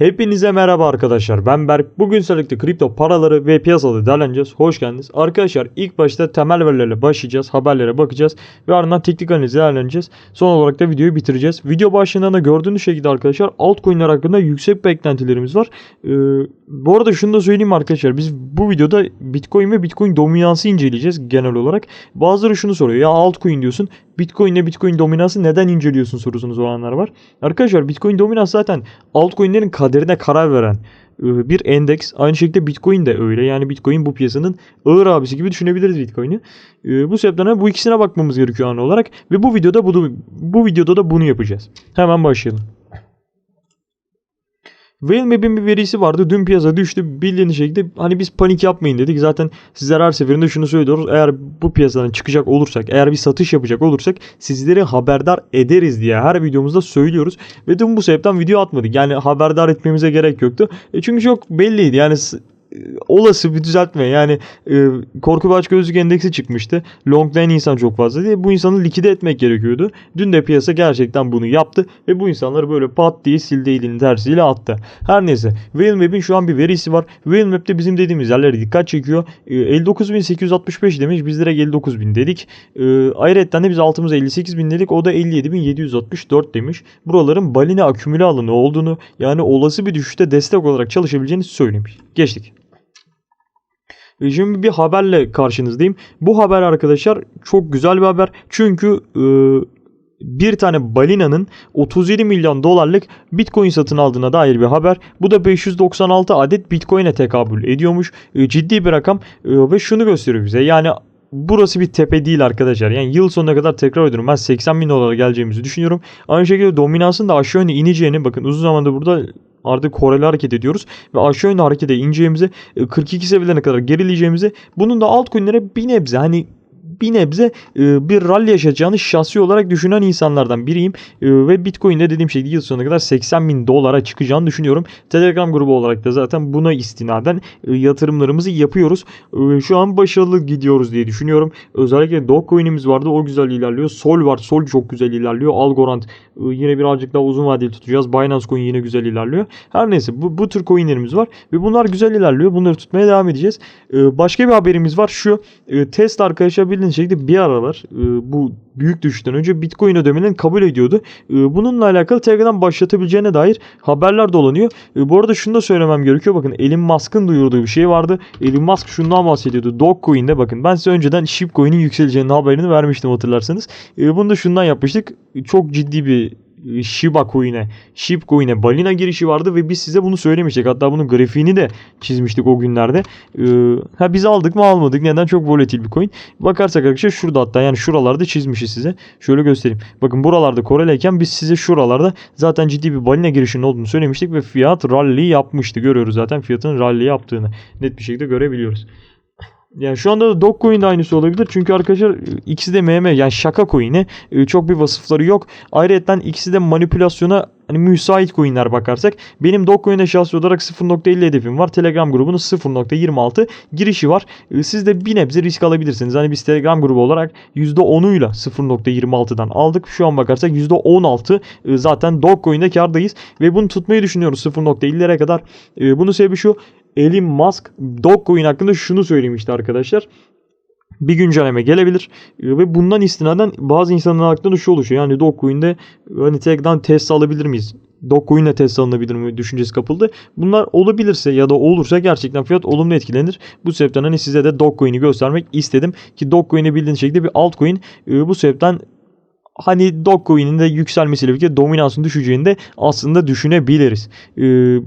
Hepinize merhaba arkadaşlar. Ben Berk. Bugün sizlerle kripto paraları ve piyasaları değerleneceğiz. Hoş geldiniz. Arkadaşlar ilk başta temel verilerle başlayacağız. Haberlere bakacağız. Ve ardından teknik analizi değerleneceğiz. Son olarak da videoyu bitireceğiz. Video başlığında da gördüğünüz şekilde arkadaşlar altcoin'ler hakkında yüksek beklentilerimiz var. Ee, bu arada şunu da söyleyeyim arkadaşlar. Biz bu videoda Bitcoin ve Bitcoin dominansı inceleyeceğiz genel olarak. Bazıları şunu soruyor. Ya altcoin diyorsun. Bitcoin ile Bitcoin dominansı neden inceliyorsun sorusunu soranlar var. Arkadaşlar Bitcoin dominansı zaten altcoin'lerin kaderine karar veren e, bir endeks. Aynı şekilde Bitcoin de öyle. Yani Bitcoin bu piyasanın ağır abisi gibi düşünebiliriz Bitcoin'i. E, bu sebepten bu ikisine bakmamız gerekiyor an olarak ve bu videoda bunu bu videoda da bunu yapacağız. Hemen başlayalım. Whale bir verisi vardı. Dün piyasa düştü. Bildiğiniz şekilde hani biz panik yapmayın dedik. Zaten sizler her seferinde şunu söylüyoruz. Eğer bu piyasadan çıkacak olursak, eğer bir satış yapacak olursak sizleri haberdar ederiz diye her videomuzda söylüyoruz. Ve dün bu sebepten video atmadık. Yani haberdar etmemize gerek yoktu. E çünkü çok belliydi. Yani olası bir düzeltme. Yani e, korku baş gözlük endeksi çıkmıştı. Longlayan insan çok fazla diye. Bu insanı likide etmek gerekiyordu. Dün de piyasa gerçekten bunu yaptı. Ve bu insanları böyle pat diye sildi elinin tersiyle attı. Her neyse. Whale şu an bir verisi var. Whale bizim dediğimiz yerlere dikkat çekiyor. E, 59.865 demiş. Biz direkt 59.000 dedik. E, ayrıca de biz altımıza 58.000 dedik. O da 57.764 demiş. Buraların balina akümüle alanı olduğunu yani olası bir düşüşte destek olarak çalışabileceğini söylemiş. Geçtik. Şimdi bir haberle karşınızdayım. Bu haber arkadaşlar çok güzel bir haber. Çünkü e, bir tane balinanın 37 milyon dolarlık bitcoin satın aldığına dair bir haber. Bu da 596 adet bitcoin'e tekabül ediyormuş. E, ciddi bir rakam e, ve şunu gösteriyor bize. Yani burası bir tepe değil arkadaşlar. Yani yıl sonuna kadar tekrar ediyorum. Ben 80 bin dolara geleceğimizi düşünüyorum. Aynı şekilde dominansın da aşağı yönde ineceğini bakın uzun zamandır burada artık koreli hareket ediyoruz ve aşağı yönde harekete ineceğimizi 42 seviyelerine kadar gerileyeceğimizi bunun da altcoin'lere bir nebze hani bir nebze e, bir rally yaşayacağını şahsi olarak düşünen insanlardan biriyim. E, ve Bitcoin'de dediğim şey yıl sonuna kadar 80 bin dolara çıkacağını düşünüyorum. Telegram grubu olarak da zaten buna istinaden e, yatırımlarımızı yapıyoruz. E, şu an başarılı gidiyoruz diye düşünüyorum. Özellikle Dogecoin'imiz vardı. O güzel ilerliyor. Sol var. Sol çok güzel ilerliyor. Algorand e, yine birazcık daha uzun vadeli tutacağız. Binance Coin yine güzel ilerliyor. Her neyse bu, bu tür coinlerimiz var. Ve bunlar güzel ilerliyor. Bunları tutmaya devam edeceğiz. E, başka bir haberimiz var. Şu e, Tesla arkadaşlar bildiğiniz şekilde bir aralar e, bu büyük düşüşten önce Bitcoin ödemelerini kabul ediyordu. E, bununla alakalı tekrardan başlatabileceğine dair haberler dolanıyor. E, bu arada şunu da söylemem gerekiyor. Bakın Elon Musk'ın duyurduğu bir şey vardı. Elon Musk şundan bahsediyordu. Dogecoin'de bakın ben size önceden Shipcoin'in yükseleceğinin haberini vermiştim hatırlarsanız. Bunu da şundan yapmıştık. Çok ciddi bir Shiba Coin'e, Shib Coin'e balina girişi vardı ve biz size bunu söylemiştik. Hatta bunun grafiğini de çizmiştik o günlerde. Ee, ha biz aldık mı almadık. Neden? Çok volatil bir coin. Bakarsak arkadaşlar şurada hatta yani şuralarda çizmişiz size. Şöyle göstereyim. Bakın buralarda koreleyken biz size şuralarda zaten ciddi bir balina girişinin olduğunu söylemiştik ve fiyat rally yapmıştı. Görüyoruz zaten fiyatın rally yaptığını net bir şekilde görebiliyoruz. Yani şu anda da Dogecoin de aynısı olabilir. Çünkü arkadaşlar ikisi de MM yani şaka coin'i. E, çok bir vasıfları yok. Ayrıca ikisi de manipülasyona hani müsait coin'ler bakarsak benim Dogecoin'e şahsi olarak 0.50 hedefim var. Telegram grubunun 0.26 girişi var. E, siz de bir nebze risk alabilirsiniz. Hani biz Telegram grubu olarak %10'uyla 0.26'dan aldık. Şu an bakarsak %16 e, zaten Dogecoin'de kardayız. Ve bunu tutmayı düşünüyoruz 0.50'lere kadar. Bunun sebebi şu Elon Musk Dogecoin hakkında şunu söylemişti arkadaşlar bir güncelleme gelebilir ee, ve bundan istinaden bazı insanların aklında şu oluşuyor. Yani Dogecoin'de hani tekrar Tesla alabilir miyiz? Dogecoin'le Tesla alınabilir mi düşüncesi kapıldı. Bunlar olabilirse ya da olursa gerçekten fiyat olumlu etkilenir. Bu sebepten hani size de Dogecoin'i göstermek istedim ki Dogecoin'i bildiğiniz şekilde bir altcoin. Ee, bu sebepten hani Dogecoin'in de yükselmesiyle birlikte dominansın düşeceğini de aslında düşünebiliriz. Ee,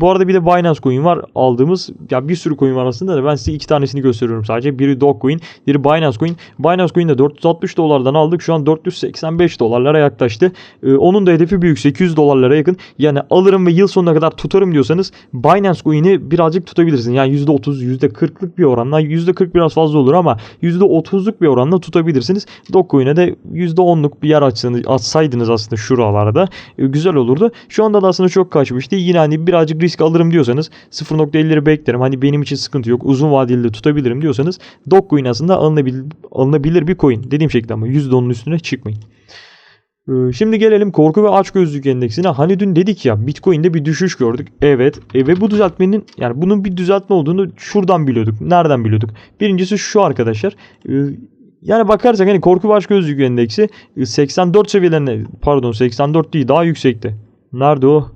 bu arada bir de Binance Coin var aldığımız. Ya bir sürü coin var aslında da ben size iki tanesini gösteriyorum sadece. Biri Dogecoin, biri Binance Coin. Binance Coin de 460 dolardan aldık. Şu an 485 dolarlara yaklaştı. Ee, onun da hedefi büyük 800 dolarlara yakın. Yani alırım ve yıl sonuna kadar tutarım diyorsanız Binance Coin'i birazcık tutabilirsiniz. Yani %30, %40'lık bir oranla %40 biraz fazla olur ama %30'luk bir oranla tutabilirsiniz. Dogecoin'e de %10'luk bir yer aç açsanız, atsaydınız aslında şuralarda e, güzel olurdu. Şu anda da aslında çok kaçmıştı. Yine hani birazcık risk alırım diyorsanız 0.50'leri beklerim. Hani benim için sıkıntı yok. Uzun vadeli de tutabilirim diyorsanız Dogecoin aslında alınabilir, alınabilir bir coin. Dediğim şekilde ama %10'un üstüne çıkmayın. Ee, Şimdi gelelim korku ve açgözlülük endeksine. Hani dün dedik ya Bitcoin'de bir düşüş gördük. Evet. E, ve bu düzeltmenin yani bunun bir düzeltme olduğunu şuradan biliyorduk. Nereden biliyorduk? Birincisi şu arkadaşlar. Ee, Yani bakarsak hani korku ve açgözlülük endeksi e, 84 seviyelerine pardon 84 değil daha yüksekte. Nerede o?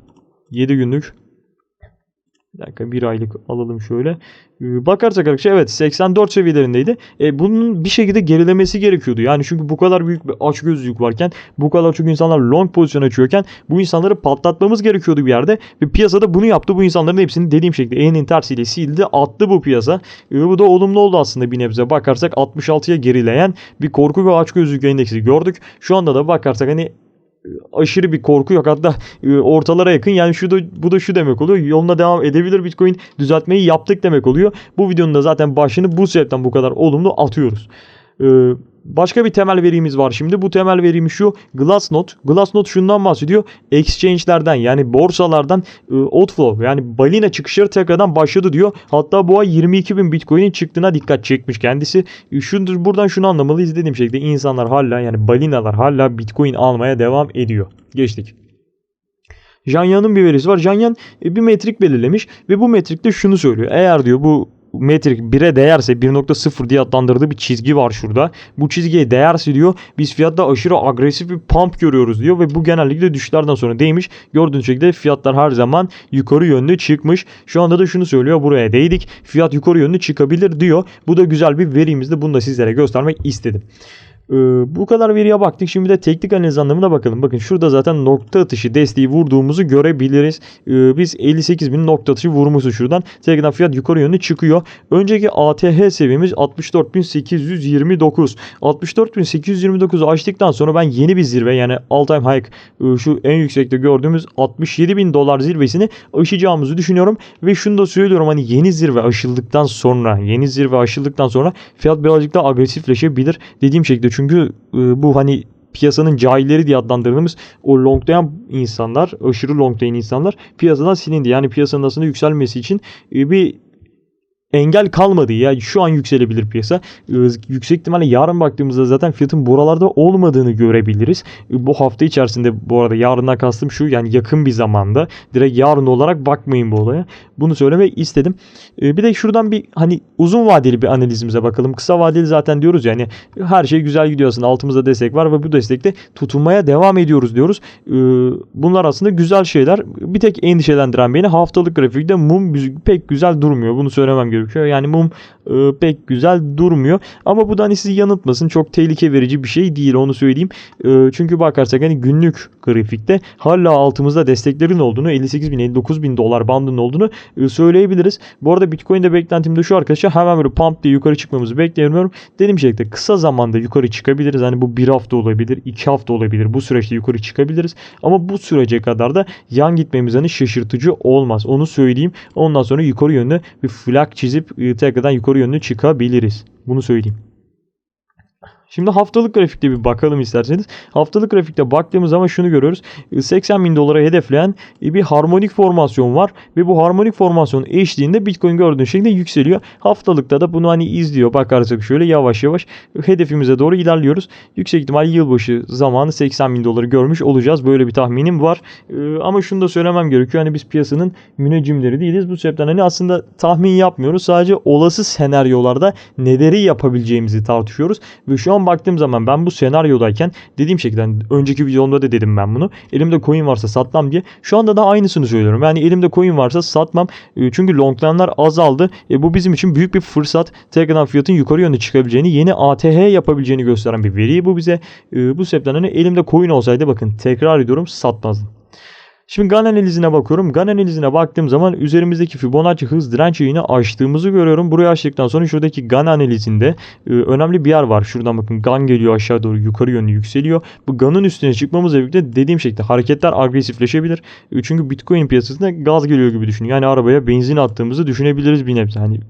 7 günlük. Bir dakika bir aylık alalım şöyle. Ee, Bakarsak arkadaşlar evet 84 seviyelerindeydi. E, bunun bir şekilde gerilemesi gerekiyordu. Yani çünkü bu kadar büyük bir açgözlülük varken bu kadar çok insanlar long pozisyon açıyorken bu insanları patlatmamız gerekiyordu bir yerde. Ve piyasada bunu yaptı. Bu insanların hepsini dediğim şekilde E'nin tersiyle sildi attı bu piyasa. E, bu da olumlu oldu aslında bir nebze. Bakarsak 66'ya gerileyen bir korku ve açgözlülük endeksi gördük. Şu anda da bakarsak hani aşırı bir korku yok. Hatta e, ortalara yakın. Yani şu da bu da şu demek oluyor. Yoluna devam edebilir Bitcoin. Düzeltmeyi yaptık demek oluyor. Bu videonun da zaten başını bu sebepten bu kadar olumlu atıyoruz. Ee, başka bir temel verimiz var şimdi. Bu temel verimiz şu. Glassnode. Glassnode şundan bahsediyor. Exchange'lerden yani borsalardan e, outflow yani balina çıkışları tekrardan başladı diyor. Hatta bu ay 22 bin Bitcoin'in çıktığına dikkat çekmiş kendisi. E, şunu, buradan şunu anlamalıyız dediğim şekilde insanlar hala yani balinalar hala Bitcoin almaya devam ediyor. Geçtik. Janyan'ın bir verisi var. Janyan e, bir metrik belirlemiş ve bu metrikte şunu söylüyor. Eğer diyor bu metrik 1'e değerse 1.0 diye adlandırdığı bir çizgi var şurada. Bu çizgiye değerse diyor biz fiyatta aşırı agresif bir pump görüyoruz diyor ve bu genellikle düşüşlerden sonra değmiş. Gördüğünüz şekilde fiyatlar her zaman yukarı yönlü çıkmış. Şu anda da şunu söylüyor buraya değdik. Fiyat yukarı yönlü çıkabilir diyor. Bu da güzel bir verimizdi. Bunu da sizlere göstermek istedim. Ee, bu kadar veriye baktık. Şimdi de teknik analiz anlamına bakalım. Bakın şurada zaten nokta atışı desteği vurduğumuzu görebiliriz. Ee, biz 58 bin nokta atışı vurmuşuz şuradan. Tekrardan fiyat yukarı yönlü çıkıyor. Önceki ATH seviyemiz 64.829. 64.829'u açtıktan sonra ben yeni bir zirve yani all time high e, şu en yüksekte gördüğümüz 67 bin dolar zirvesini aşacağımızı düşünüyorum. Ve şunu da söylüyorum hani yeni zirve aşıldıktan sonra yeni zirve aşıldıktan sonra fiyat birazcık daha agresifleşebilir. Dediğim şekilde çünkü e, bu hani piyasanın cahilleri diye adlandırdığımız o longlayan insanlar, aşırı longlayan insanlar piyasadan silindi. Yani piyasanın aslında yükselmesi için e, bir engel kalmadı ya. Şu an yükselebilir piyasa. Ee, Yüksek ihtimalle yarın baktığımızda zaten fiyatın buralarda olmadığını görebiliriz. Ee, Bu hafta içerisinde bu arada yarından kastım şu yani yakın bir zamanda. Direkt yarın olarak bakmayın bu olaya. Bunu söylemek istedim. Ee, Bir de şuradan bir hani uzun vadeli bir analizimize bakalım. Kısa vadeli zaten diyoruz yani her şey güzel gidiyor aslında. Altımızda destek var ve bu destekte tutunmaya devam ediyoruz diyoruz. Bunlar aslında güzel şeyler. Bir tek endişelendiren beni haftalık grafikte mum pek güzel durmuyor. Bunu söylemem gerekiyor. Yani mum e, pek güzel durmuyor. Ama bu da hani sizi yanıltmasın. Çok tehlike verici bir şey değil onu söyleyeyim. E, çünkü bakarsak hani günlük grafikte hala altımızda desteklerin olduğunu 58 bin 59 bin dolar bandının olduğunu e, söyleyebiliriz. Bu arada Bitcoin'de beklentim de şu arkadaşlar hemen böyle pump diye yukarı çıkmamızı bekleyemiyorum. Dediğim şekilde kısa zamanda yukarı çıkabiliriz. Hani bu bir hafta olabilir, iki hafta olabilir. Bu süreçte yukarı çıkabiliriz. Ama bu sürece kadar da yan gitmemiz hani şaşırtıcı olmaz. Onu söyleyeyim. Ondan sonra yukarı yönlü bir flak çizip e, tekrardan yukarı yönlü çıkabiliriz. Bunu söyleyeyim. Şimdi haftalık grafikte bir bakalım isterseniz. Haftalık grafikte baktığımız zaman şunu görüyoruz. E, 80 bin dolara hedefleyen e, bir harmonik formasyon var. Ve bu harmonik formasyon eşliğinde Bitcoin gördüğünüz şekilde yükseliyor. Haftalıkta da bunu hani izliyor. Bakarsak şöyle yavaş yavaş hedefimize doğru ilerliyoruz. Yüksek ihtimal yılbaşı zamanı 80 bin doları görmüş olacağız. Böyle bir tahminim var. E, Ama şunu da söylemem gerekiyor. Hani biz piyasanın müneccimleri değiliz. Bu sebepten hani aslında tahmin yapmıyoruz. Sadece olası senaryolarda neleri yapabileceğimizi tartışıyoruz. Ve şu an baktığım zaman ben bu senaryodayken dediğim şekilde hani önceki videomda da dedim ben bunu. Elimde coin varsa satmam diye. Şu anda da aynısını söylüyorum. Yani elimde coin varsa satmam. E, Çünkü longlayanlar azaldı. E, bu bizim için büyük bir fırsat. Tekrardan fiyatın yukarı yönde çıkabileceğini, yeni ATH yapabileceğini gösteren bir veri bu bize. E, Bu sebepten hani elimde coin olsaydı bakın tekrar ediyorum satmazdım. Şimdi GAN analizine bakıyorum. GAN analizine baktığım zaman üzerimizdeki Fibonacci hız direnç yayını açtığımızı görüyorum. Burayı açtıktan sonra şuradaki GAN analizinde e, önemli bir yer var. Şuradan bakın GAN geliyor aşağı doğru yukarı yönlü yükseliyor. Bu GAN'ın üstüne çıkmamızla birlikte dediğim şekilde hareketler agresifleşebilir. E, çünkü Bitcoin piyasasında gaz geliyor gibi düşünün. Yani arabaya benzin attığımızı düşünebiliriz bir nebze. Hani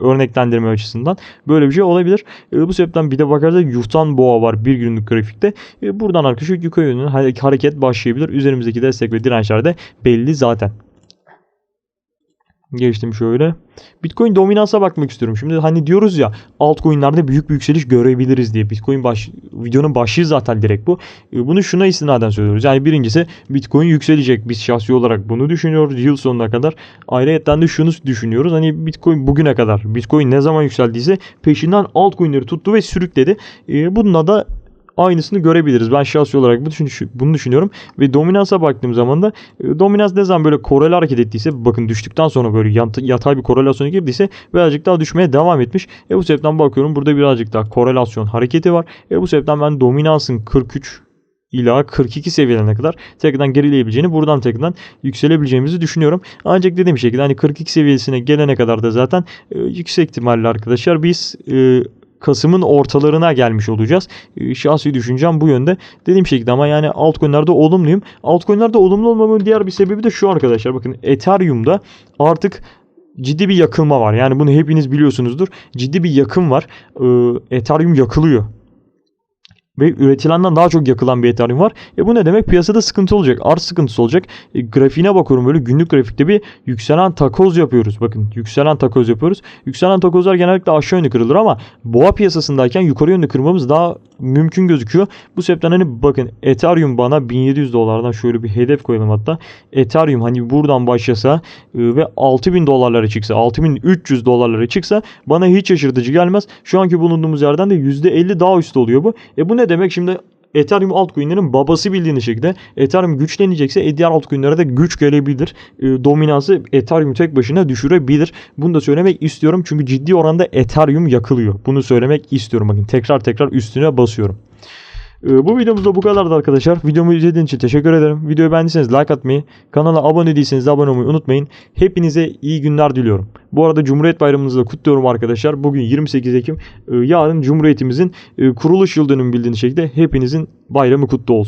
örneklendirme açısından böyle bir şey olabilir. E, bu sebepten bir de bakarsak yutan boğa var bir günlük grafikte. E, buradan arkadaşlar yukarı yönlü hare- hareket başlayabilir. Üzerimizdeki destek ve dirençler de belli zaten. Geçtim şöyle. Bitcoin dominansa bakmak istiyorum. Şimdi hani diyoruz ya altcoin'lerde büyük bir yükseliş görebiliriz diye. Bitcoin baş, videonun başlığı zaten direkt bu. E, Bunu şuna istinaden söylüyoruz. Yani birincisi Bitcoin yükselecek. Biz şahsi olarak bunu düşünüyoruz yıl sonuna kadar. Ayrıca de şunu düşünüyoruz. Hani Bitcoin bugüne kadar Bitcoin ne zaman yükseldiyse peşinden altcoin'leri tuttu ve sürükledi. E, bununla da aynısını görebiliriz. Ben şahsi olarak bu bunu düşünüyorum. Ve dominansa baktığım zaman da e, dominans ne zaman böyle koreli hareket ettiyse bakın düştükten sonra böyle yat- yatay bir korelasyona girdiyse birazcık daha düşmeye devam etmiş. E bu sebepten bakıyorum burada birazcık daha korelasyon hareketi var. E bu sebepten ben dominansın 43 ila 42 seviyelerine kadar tekrardan gerileyebileceğini buradan tekrardan yükselebileceğimizi düşünüyorum. Ancak dediğim şekilde hani 42 seviyesine gelene kadar da zaten e, yüksek ihtimalle arkadaşlar biz e, Kasım'ın ortalarına gelmiş olacağız. E, Şahsi düşüncem bu yönde. Dediğim şekilde ama yani altcoin'lerde olumluyum. Altcoin'lerde olumlu olmamın diğer bir sebebi de şu arkadaşlar. Bakın Ethereum'da artık ciddi bir yakılma var. Yani bunu hepiniz biliyorsunuzdur. Ciddi bir yakım var. Ee, Ethereum yakılıyor. Ve üretilenden daha çok yakılan bir Ethereum var. E bu ne demek? Piyasada sıkıntı olacak. Arz sıkıntısı olacak. E, grafiğine bakıyorum böyle günlük grafikte bir yükselen takoz yapıyoruz. Bakın yükselen takoz yapıyoruz. Yükselen takozlar genellikle aşağı yönlü kırılır ama boğa piyasasındayken yukarı yönlü kırmamız daha mümkün gözüküyor. Bu sebepten hani bakın Ethereum bana 1700 dolardan şöyle bir hedef koyalım hatta. Ethereum hani buradan başlasa e, ve 6000 dolarlara çıksa 6300 dolarlara çıksa bana hiç şaşırtıcı gelmez. Şu anki bulunduğumuz yerden de %50 daha üstte oluyor bu. E bu ne demek şimdi Ethereum altcoin'lerin babası bildiğiniz şekilde Ethereum güçlenecekse diğer altcoin'lere de güç gelebilir. E, dominansı Ethereum tek başına düşürebilir. Bunu da söylemek istiyorum çünkü ciddi oranda Ethereum yakılıyor. Bunu söylemek istiyorum bakın tekrar tekrar üstüne basıyorum. E, bu videomuz da bu kadardı arkadaşlar. Videomu izlediğiniz için teşekkür ederim. Videoyu beğendiyseniz like atmayı, kanala abone değilseniz de abone olmayı unutmayın. Hepinize iyi günler diliyorum. Bu arada Cumhuriyet Bayramınızı da kutluyorum arkadaşlar. Bugün 28 Ekim. E, yarın Cumhuriyetimizin e, kuruluş yıl dönümü bildiğiniz şekilde hepinizin bayramı kutlu olsun.